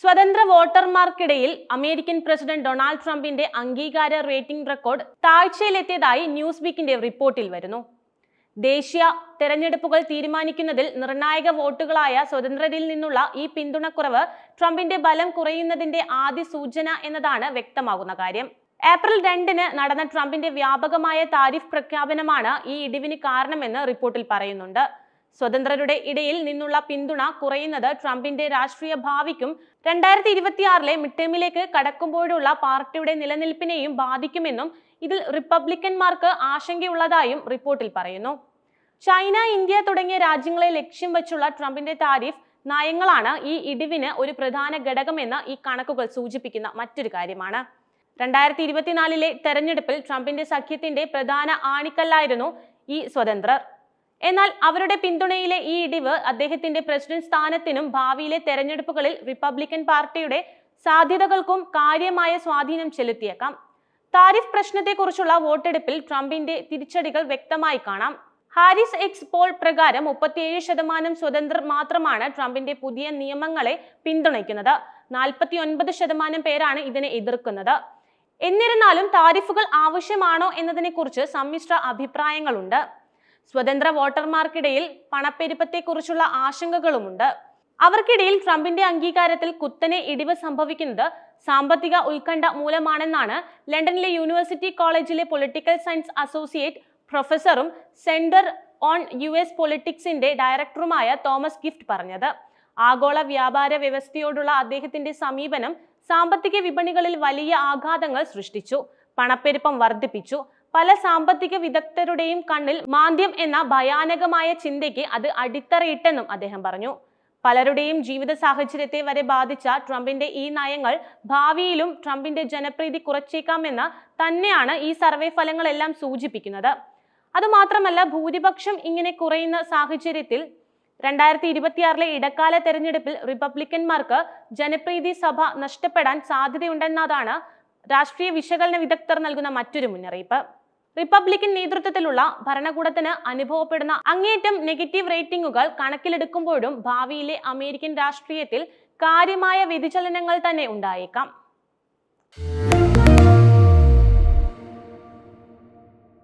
സ്വതന്ത്ര വോട്ടർമാർക്കിടയിൽ American president Donald ട്രംപിന്റെ അംഗീകാര റേറ്റിംഗ് റെക്കോർഡ് താഴ്ചയിലെത്തിയതായി ന്യൂസ് വീക്കിന്റെ റിപ്പോർട്ടിൽ വരുന്നു. ദേശീയ തെരഞ്ഞെടുപ്പുകൾ തീരുമാനിക്കുന്നതിൽ നിർണായക വോട്ടുകളായ സ്വതന്ത്രരിൽ നിന്നുള്ള ഈ പിന്തുണക്കുറവ് ട്രംപിന്റെ ബലം കുറയുന്നതിന്റെ ആദ്യ സൂചന എന്നതാണ് വ്യക്തമാകുന്ന കാര്യം. ഏപ്രിൽ രണ്ടിന് നടന്ന ട്രംപിന്റെ വ്യാപകമായ താരിഫ് പ്രഖ്യാപനമാണ് ഈ ഇടിവിന് കാരണമെന്ന് റിപ്പോർട്ടിൽ പറയുന്നുണ്ട്. സ്വതന്ത്രരുടെ ഇടയിൽ നിന്നുള്ള പിന്തുണ കുറയുന്നത് ട്രംപിന്റെ രാഷ്ട്രീയ ഭാവിക്കും രണ്ടായിരത്തി ഇരുപത്തിയാറിലെ മിഡ്ടേമിലേക്ക് കടക്കുമ്പോഴുള്ള പാർട്ടിയുടെ നിലനിൽപ്പിനെയും ബാധിക്കുമെന്നും ഇതിൽ റിപ്പബ്ലിക്കന്മാർക്ക് ആശങ്കയുള്ളതായും റിപ്പോർട്ടിൽ പറയുന്നു. ചൈന ഇന്ത്യ തുടങ്ങിയ രാജ്യങ്ങളെ ലക്ഷ്യം വെച്ചുള്ള ട്രംപിന്റെ താരിഫ് നയങ്ങളാണ് ഈ ഇടിവിന് ഒരു പ്രധാന ഘടകമെന്ന് ഈ കണക്കുകൾ സൂചിപ്പിക്കുന്ന മറ്റൊരു കാര്യമാണ്. രണ്ടായിരത്തി ഇരുപത്തിനാലിലെ തെരഞ്ഞെടുപ്പിൽ ട്രംപിന്റെ സഖ്യത്തിന്റെ പ്രധാന ആണിക്കല്ലായിരുന്നു ഈ സ്വതന്ത്രർ. എന്നാൽ അവരുടെ പിന്തുണയിലെ ഈ ഇടിവ് അദ്ദേഹത്തിന്റെ പ്രസിഡന്റ് സ്ഥാനത്തിനും ഭാവിയിലെ തെരഞ്ഞെടുപ്പുകളിൽ റിപ്പബ്ലിക്കൻ പാർട്ടിയുടെ സാധ്യതകൾക്കും കാര്യമായ സ്വാധീനം ചെലുത്തിയേക്കാം. താരിഫ് പ്രശ്നത്തെക്കുറിച്ചുള്ള വോട്ടെടുപ്പിൽ ട്രംപിന്റെ തിരിച്ചടികൾ വ്യക്തമായി കാണാം. ഹാരിസ് എക്സ് പോൾ പ്രകാരം മുപ്പത്തിയേഴ് ശതമാനം സ്വതന്ത്രർ മാത്രമാണ് ട്രംപിന്റെ പുതിയ നിയമങ്ങളെ പിന്തുണയ്ക്കുന്നത്. നാൽപ്പത്തി ഒൻപത് ശതമാനം പേരാണ് ഇതിനെ എതിർക്കുന്നത്. എന്നിരുന്നാലും താരിഫുകൾ ആവശ്യമാണോ എന്നതിനെക്കുറിച്ച് സമ്മിശ്ര അഭിപ്രായങ്ങളുണ്ട്. സ്വതന്ത്ര വോട്ടർമാർക്കിടയിൽ പണപ്പെരുപ്പത്തെക്കുറിച്ചുള്ള ആശങ്കകളുമുണ്ട്. അവർക്കിടയിൽ ട്രംപിന്റെ അംഗീകാരത്തിൽ കുത്തനെ ഇടിവ് സംഭവിക്കുന്നത് സാമ്പത്തിക ഉത്കണ്ഠ മൂലമാണെന്നാണ് ലണ്ടനിലെ യൂണിവേഴ്സിറ്റി കോളേജിലെ പൊളിറ്റിക്കൽ സയൻസ് അസോസിയേറ്റ് പ്രൊഫസറും സെന്റർ ഓൺ യു എസ് പൊളിറ്റിക്സിന്റെ ഡയറക്ടറുമായ തോമസ് ഗിഫ്റ്റ് പറഞ്ഞത്. ആഗോള വ്യാപാര വ്യവസ്ഥയോടുള്ള അദ്ദേഹത്തിന്റെ സമീപനം സാമ്പത്തിക വിപണികളിൽ വലിയ ആഘാതങ്ങൾ സൃഷ്ടിച്ചു. പണപ്പെരുപ്പം വർദ്ധിപ്പിച്ചു. പല സാമ്പത്തിക വിദഗ്ധരുടെയും കണ്ണിൽ മാന്ദ്യം എന്ന ഭയാനകമായ ചിന്തയ്ക്ക് അത് അടിത്തറയിട്ടെന്നും അദ്ദേഹം പറഞ്ഞു. പലരുടെയും ജീവിത സാഹചര്യത്തെ വരെ ബാധിച്ച ട്രംപിന്റെ ഈ നയങ്ങൾ ഭാവിയിലും ട്രംപിന്റെ ജനപ്രീതി കുറച്ചേക്കാമെന്ന് തന്നെയാണ് ഈ സർവേ ഫലങ്ങളെല്ലാം സൂചിപ്പിക്കുന്നത്. അതുമാത്രമല്ല ഭൂരിപക്ഷം ഇങ്ങനെ കുറയുന്ന സാഹചര്യത്തിൽ രണ്ടായിരത്തി ഇരുപത്തിയാറിലെ ഇടക്കാല തെരഞ്ഞെടുപ്പിൽ റിപ്പബ്ലിക്കന്മാർക്ക് ജനപ്രീതി സഭ നഷ്ടപ്പെടാൻ സാധ്യതയുണ്ടെന്നതാണ് രാഷ്ട്രീയ വിശകലന വിദഗ്ധർ നൽകുന്ന മറ്റൊരു മുന്നറിയിപ്പ്. റിപ്പബ്ലിക്കൻ നേതൃത്വത്തിലുള്ള ഭരണകൂടത്തിന് അനുഭവപ്പെടുന്ന അങ്ങേറ്റം നെഗറ്റീവ് റേറ്റിംഗുകൾ കണക്കിലെടുക്കുമ്പോഴും ഭാവിയിലെ അമേരിക്കൻ രാഷ്ട്രീയത്തിൽ കാര്യമായ വ്യതിചലനങ്ങൾ തന്നെ ഉണ്ടായേക്കാം.